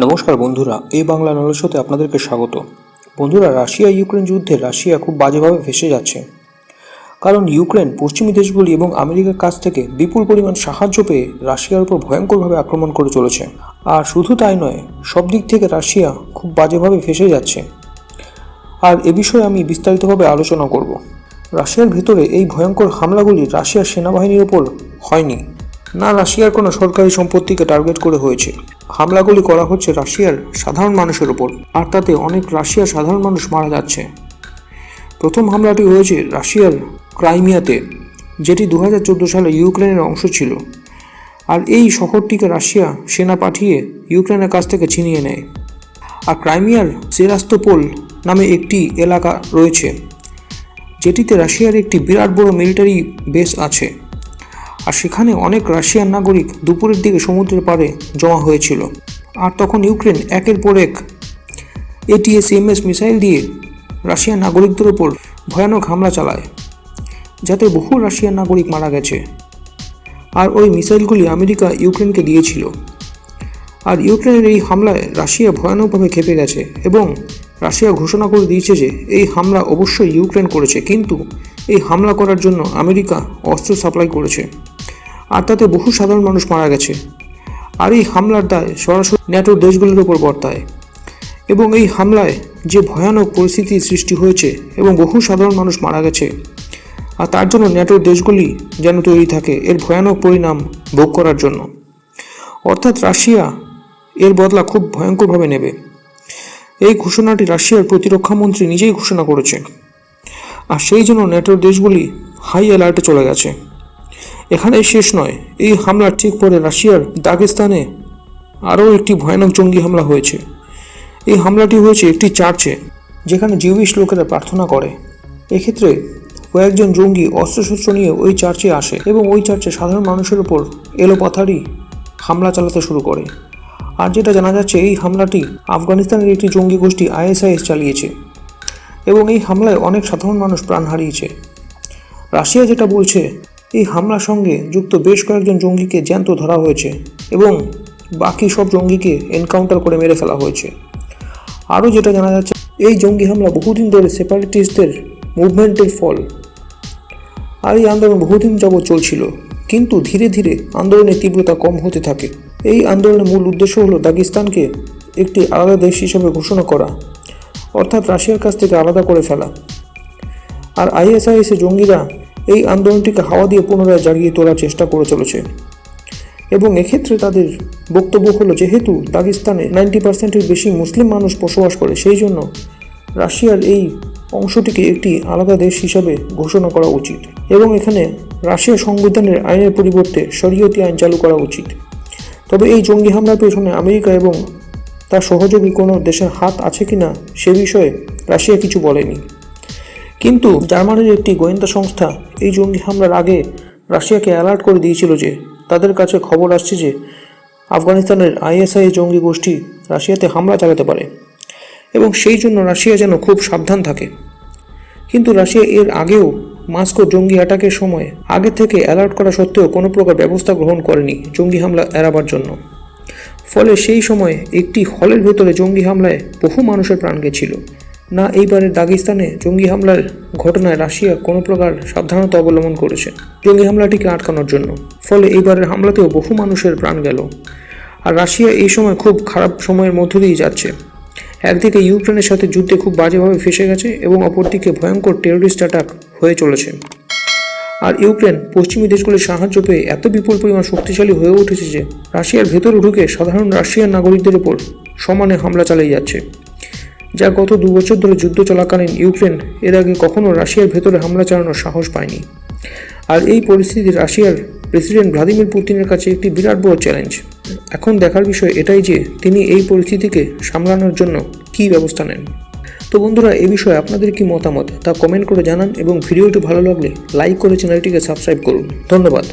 নমস্কার বন্ধুরা, এই বাংলা নলসতে আপনাদেরকে স্বাগত। বন্ধুরা, রাশিয়া ইউক্রেন যুদ্ধে রাশিয়া খুব বাজেভাবে ফেসে যাচ্ছে। কারণ ইউক্রেন পশ্চিমী দেশগুলি এবং আমেরিকার কাছ থেকে বিপুল পরিমাণ সাহায্য পেয়ে রাশিয়ার উপর ভয়ঙ্করভাবে আক্রমণ করে চলেছে। আর শুধু তাই নয়, সব দিক থেকে রাশিয়া খুব বাজেভাবে ফেসে যাচ্ছে। আর এ বিষয়ে আমি বিস্তারিতভাবে আলোচনা করব। রাশিয়ার ভেতরে এই ভয়ঙ্কর হামলাগুলি রাশিয়ার সেনাবাহিনীর ওপর হয়নি। না, রাশিয়ার কোনো সরকারি সম্পত্তিকে টার্গেট করে হয়েছে। হামলাগুলি করা হচ্ছে রাশিয়ার সাধারণ মানুষের ওপর আর তাতে অনেক রাশিয়ার সাধারণ মানুষ মারা যাচ্ছে। প্রথম হামলাটি হয়েছে রাশিয়ার ক্রাইমিয়াতে, যেটি দু হাজার চোদ্দ সালে ইউক্রেনের অংশ ছিল। আর এই শহরটিকে রাশিয়া সেনা পাঠিয়ে ইউক্রেনের কাছ থেকে ছিনিয়ে নেয়। আর ক্রাইমিয়ার সেরাস্তোপোল নামে একটি এলাকা রয়েছে, যেটিতে রাশিয়ার একটি বিরাট বড় মিলিটারি বেস আছে। আর সেখানে অনেক রাশিয়ান নাগরিক দুপুরের দিকে সমুদ্রের পাড়ে জমা হয়েছিল। আর তখন ইউক্রেন একের পর এক এটিএস এমএস মিসাইল দিয়ে রাশিয়ান নাগরিকদের ওপর ভয়ানক হামলা চালায়, যাতে বহু রাশিয়ান নাগরিক মারা গেছে। আর ওই মিসাইলগুলি আমেরিকা ইউক্রেনকে দিয়েছিল। আর ইউক্রেনের এই হামলায় রাশিয়া ভয়ানকভাবে খেপে গেছে এবং রাশিয়া ঘোষণা করে দিয়েছে যে এই হামলা অবশ্যই ইউক্রেন করেছে, কিন্তু এই হামলা করার জন্য আমেরিকা অস্ত্র সাপ্লাই করেছে। আর তাতে বহু সাধারণ মানুষ মারা গেছে। আর এই হামলার দায় সরাসরি ন্যাটোর দেশগুলির ওপর বর্তায়। এবং এই হামলায় যে ভয়ানক পরিস্থিতি সৃষ্টি হয়েছে এবং বহু সাধারণ মানুষ মারা গেছে, আর তার জন্য ন্যাটোর দেশগুলি যেন তৈরি থাকে এর ভয়ানক পরিণাম ভোগ করার জন্য। অর্থাৎ রাশিয়া এর বদলা খুব ভয়ঙ্করভাবে নেবে। এই ঘোষণাটি রাশিয়ার প্রতিরক্ষামন্ত্রী নিজেই ঘোষণা করেছে আর সেই জন্য ন্যাটোর দেশগুলি হাই অ্যালার্টে চলে গেছে। এখানেই শেষ নয়। এই হামলার ঠিক পরে রাশিয়ার দাগেস্তানে আরও একটি ভয়ানক জঙ্গি হামলা হয়েছে। এই হামলাটি হয়েছে একটি চার্চে, যেখানে জিউইশ লোকেরা প্রার্থনা করে। এক্ষেত্রে কয়েকজন জঙ্গি অস্ত্রশস্ত্র নিয়ে ওই চার্চে আসে এবং ওই চার্চে সাধারণ মানুষের উপর এলোপাথারি হামলা চালাতে শুরু করে। আর যেটা জানা যাচ্ছে, এই হামলাটি আফগানিস্তানের একটি জঙ্গি গোষ্ঠী আইএসআইএস চালিয়েছে এবং এই হামলায় অনেক সাধারণ মানুষ প্রাণ হারিয়েছে। রাশিয়া যেটা বলছে এই হামলার সঙ্গে যুক্ত বেশ কয়েকজন জঙ্গিকে জ্যান্ত ধরা হয়েছে এবং বাকি সব জঙ্গিকে এনকাউন্টার করে মেরে ফেলা হয়েছে। আরও যেটা জানা যাচ্ছে, এই জঙ্গি হামলা বহুদিন ধরে সেপারেটিস্টদের মুভমেন্টের ফল। আর এই আন্দোলন বহুদিন যাবৎ চলছিল, কিন্তু ধীরে ধীরে আন্দোলনের তীব্রতা কম হতে থাকে। এই আন্দোলনের মূল উদ্দেশ্য হলো দাগিস্তানকে একটি আলাদা দেশ হিসেবে ঘোষণা করা, অর্থাৎ রাশিয়ার কাছ থেকে আলাদা করে ফেলা। আর আইএসআইএসের জঙ্গিরা এই আন্দোলনটিকে হাওয়া দিয়ে পুনরায় জাগিয়ে তোলার চেষ্টা করে চলেছে। এবং এক্ষেত্রে তাদের বক্তব্য হলো, যেহেতু দাগিস্তানে নাইনটি পার্সেন্টের বেশি মুসলিম মানুষ বসবাস করে, সেই জন্য রাশিয়ার এই অংশটিকে একটি আলাদা দেশ হিসাবে ঘোষণা করা উচিত এবং এখানে রাশিয়া সংবিধানের আইনের পরিবর্তে শরীয়তি আইন চালু করা উচিত। তবে এই জঙ্গি হামলার পেছনে আমেরিকা এবং তার সহযোগী কোনো দেশের হাত আছে কি না সে বিষয়ে রাশিয়া কিছু বলেনি। কিন্তু জার্মানির একটি গোয়েন্দা সংস্থা এই জঙ্গি হামলার আগে রাশিয়াকে অ্যালার্ট করে দিয়েছিল যে তাদের কাছে খবর আসছে যে আফগানিস্তানের আইএসআই জঙ্গি গোষ্ঠী রাশিয়াতে হামলা চালাতে পারে এবং সেই জন্য রাশিয়া যেন খুব সাবধান থাকে। কিন্তু রাশিয়া এর আগেও মাস্কো জঙ্গি অ্যাটাকের সময় আগে থেকে অ্যালার্ট করা সত্ত্বেও কোনো প্রকার ব্যবস্থা গ্রহণ করেনি জঙ্গি হামলা এড়াবার জন্য। ফলে সেই সময় একটি হলের ভেতরে জঙ্গি হামলায় বহু মানুষের প্রাণ গেছিল। না এইবারের দাগিস্তানে জঙ্গি হামলার ঘটনায় রাশিয়া কোনো প্রকার সাবধানতা অবলম্বন করেছে। জঙ্গি হামলাটিকে আটকানোর জন্য। ফলে এইবারের হামলাতেও বহু মানুষের প্রাণ গেল। আর রাশিয়া এই সময় খুব খারাপ সময়ের মধ্য দিয়ে যাচ্ছে। একদিকে ইউক্রেনের সাথে যুদ্ধে খুব বাজেভাবে ফেসে গেছে এবং অপরদিকে ভয়ঙ্কর টেরোরিস্ট অ্যাটাক হয়ে চলেছে। আর ইউক্রেন পশ্চিমী দেশগুলির সাহায্য পেয়ে এত বিপুল পরিমাণ শক্তিশালী হয়ে উঠেছে যে রাশিয়ার ভেতরে ঢুকে সাধারণ রাশিয়ান নাগরিকদের উপর সমানে হামলা চালিয়ে যাচ্ছে। যা গত দু বছর ধরে যুদ্ধ চলাকালীন ইউক্রেন, এর আগে কখনো রাশিয়ার ভেতরে হামলা চালানোর সাহস পায়নি। আর এই পরিস্থিতি রাশিয়ার প্রেসিডেন্ট ভ্লাদিমির পুতিনের কাছে একটি বিরাট বড় চ্যালেঞ্জ। এখন দেখার বিষয় এটাই যে তিনি এই পরিস্থিতিকে সামলানোর জন্য কী ব্যবস্থা নেন। তো বন্ধুরা, এ বিষয়ে আপনাদের কি মতামত তা কমেন্ট করে জানান এবং ভিডিওটি ভালো লাগলে লাইক করে চ্যানেলটিকে সাবস্ক্রাইব করুন। ধন্যবাদ।